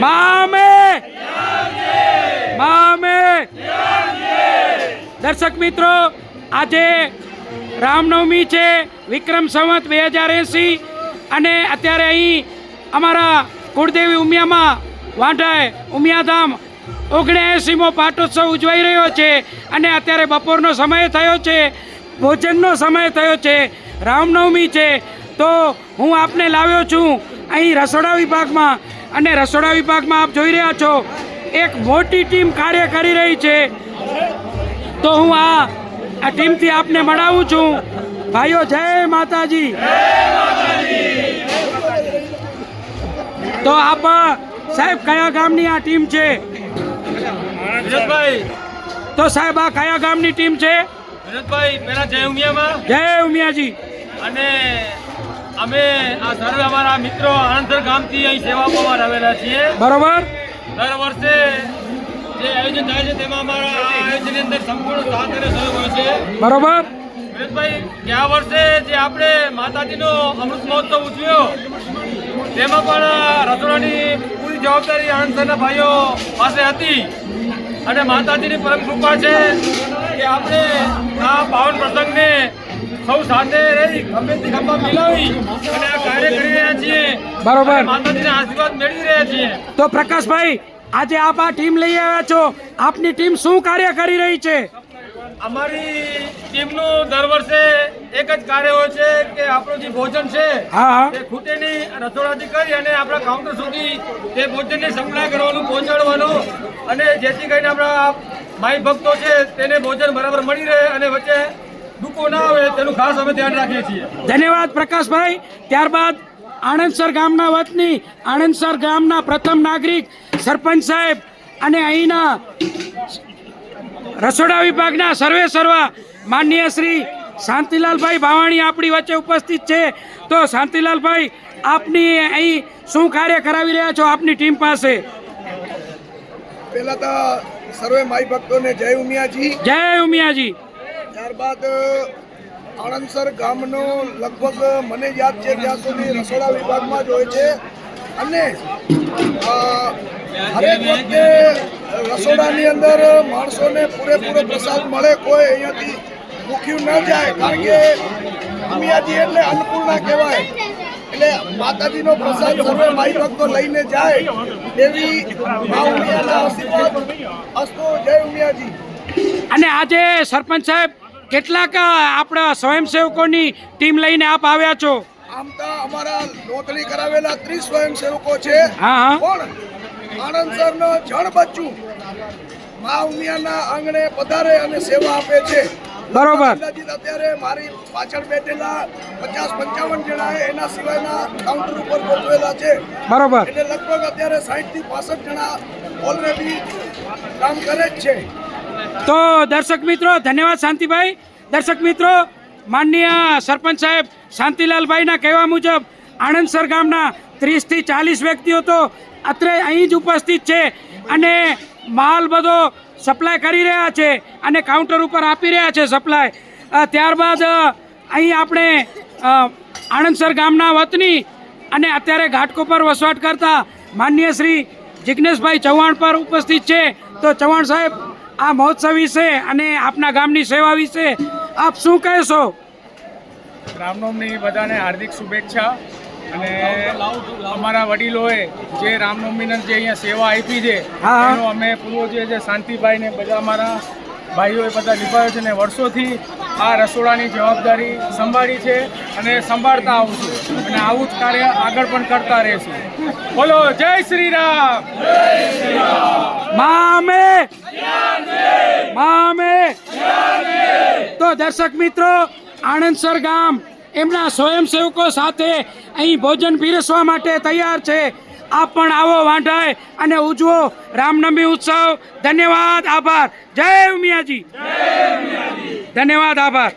મામે. મામે. દર્શક મિત્રો, આજે રામનવમી છે, વિક્રમ સંવત બે હજાર એંસી અને અત્યારે અહીં અમારા કુળદેવી ઉમિયામાં વાંઢાએ ઉમિયાધામ ઓગણએંસીમો પાટોત્સવ ઉજવાઈ રહ્યો છે. અને અત્યારે બપોરનો સમય થયો છે, ભોજનનો સમય થયો છે, રામનવમી છે. તો હું આપને લાવ્યો છું, અહીં રસોડા વિભાગમાં અને રસોડા વિભાગમાં આપ જોઈ રહ્યા છો એક મોટી ટીમ કાર્ય કરી રહી છે. તો હું આ આ ટીમથી આપને મળાવું છું. ભાઈઓ જય માતાજી. તો આપ સાહેબ કયા ગામની આ ટીમ છે? તો સાહેબ આ કયા ગામની ટીમ છે? જય ઉમિયાજી. અને અમે આ સર્વે અમારા મિત્રો આણંદર ગામથી અહીં સેવા આપવા આવેલા છીએ. બરોબર? દર વર્ષે જે આયોજન થાય છે તેમાં અમારા આયોજનની અંદર સંપૂર્ણ સાથ અને સહયોગ હોય છે. બરોબર? વિનોદભાઈ ગયા વર્ષે જે આપણે માતાજીનો અમૃત મહોત્સવ ઉજવ્યો તેમાં પણ રસોડાની પૂરી જવાબદારી આણંદરના ભાઈઓ પાસે હતી. અને માતાજીની પરમ કૃપા છે કે આપણે આ પાવન પ્રસંગને સૌ સાથે રહી ખંભેથી ખંભા મિલાવી અને આ કાર્ય કરી રહ્યા છીએ. બરોબર. માતાજીના આશીર્વાદ મેળવી રહ્યા છીએ. તો પ્રકાશભાઈ આજે આપ આ ટીમ લઈ આવ્યા છો. આપની ટીમ શું કાર્ય કરી રહી છે? અમારી ટીમનું દર વર્ષે એક જ કાર્ય હોય છે કે આપણું જે ભોજન છે તે ખૂટેની રસોડાથી કરી અને આપણા કાઉન્ટર સુધી તે ભોજનને સપ્લાય કરવાનું પહોંચાડવાનું અને જેથી કરીને આપણા માઈ ભક્તો છે તેને ભોજન બરાબર મળી રહે અને વચ્ચે દુઃખો ના આવે તેનું ખાસ અમે ધ્યાન રાખીએ છીએ. ધન્યવાદ પ્રકાશભાઈ. ત્યારબાદ આણંદસર ગામના વતની આણંદસર ગામના પ્રથમ નાગરિક સરપંચ સાહેબ અને અહીંના રસોડા વિભાગના સર્વે સર્વા માનનીય શ્રી શાંતિલાલભાઈ ભાવાણી આપણી વચ્ચે ઉપસ્થિત છે. તો શાંતિલાલભાઈ આપની અહીં શું કાર્ય કરાવી રહ્યા છો આપની ટીમ પાસે? પહેલા તો સર્વે માઈ ભક્તોને જય ઉમિયાજી. જય ઉમિયાજી. ત્યારબાદ આણંદસર ગામનો લગભગ મને યાદ છે ત્યાં સુધી રસોડા વિભાગમાં જ હોય છે. અને હરેક વખતે રસોડાની અંદર માણસોને પૂરેપૂરો પ્રસાદ મળે, કોઈ અહીંયાથી ભૂખ્યું ન જાય, કારણ કે ઉમિયાજી એટલે અન્નપૂર્ણા કહેવાય. એટલે માતાજીનો પ્રસાદ સર્વે માઈ ભક્તો લઈને જાય એવી મા અસ્તુ, જય ઉમિયાજી. અને આજે સરપંચ સાહેબ કેટલાક આપણા સ્વયંસેવકોની ટીમ લઈને આપ આવ્યા છો? આમ તો અમારા નોંધણી કરાવેલા ત્રીસ સ્વયંસેવકો છે. હા હા. પણ આણંદ સરનો જણ બચ્ચું મા ઉમિયાના આંગણે પધારે અને સેવા આપે છે. બરોબર. અત્યારે મારી પાછળ બેઠેલા પચાસ પંચાવન જણા એના સિવાયના કાઉન્ટર ઉપર ગોઠવેલા છે. બરોબર. એટલે લગભગ અત્યારે સાઠથી પાસઠ જણા ઓલરેડી કામ કરે જ છે. તો દર્શક મિત્રો, ધન્યવાદ શાંતિભાઈ. દર્શક મિત્રો, માનનીય સરપંચ સાહેબ, શાંતિલાલભાઈના કહેવા મુજબ આણંદસર ગામના ત્રીસથી ચાલીસ વ્યક્તિઓ તો અત્રે અહીં જ ઉપસ્થિત છે અને માલ બધો સપ્લાય કરી રહ્યા છે અને કાઉન્ટર ઉપર આપી રહ્યા છે સપ્લાય. ત્યારબાદ અહીં આપણે આણંદસર ગામના વતની અને અત્યારે ઘાટકો પર વસવાટ કરતા માનનીય શ્રી જિજ્ઞેશભાઈ ચૌહાણ પર ઉપસ્થિત છે. તો ચૌહાણ સાહેબ આ મહોત્સવ વિશે અને આપના ગામની સેવા વિશે આપ શું કહેશો? રામનવમી બધાને હાર્દિક શુભેચ્છા અને અમારા વડીલોએ જે રામનવમીને જે અહીંયા સેવા આપી છે. એનો અમે પૂર્વજે જે શાંતિભાઈ ને બધા અમારા ભાઈઓએ બધા નિભાવ્યો છે અને વર્ષોથી આ રસોડાની જવાબદારી સંભાળી છે અને સંભાળતા આવું છું અને આવું જ કાર્ય આગળ પણ કરતા રહેશું. બોલો જય શ્રી રામ! મામે મામે. તો દર્શક મિત્રો આણંદસર ગામ એમના સ્વયંસેવકો સાથે અહીં ભોજન પીરસવા માટે તૈયાર છે. આપ પણ આવો વાંઢાય અને ઉજવો રામનવમી ઉત્સવ. ધન્યવાદ, આભાર. જય ઉમિયાજી. ધન્યવાદ, આભાર.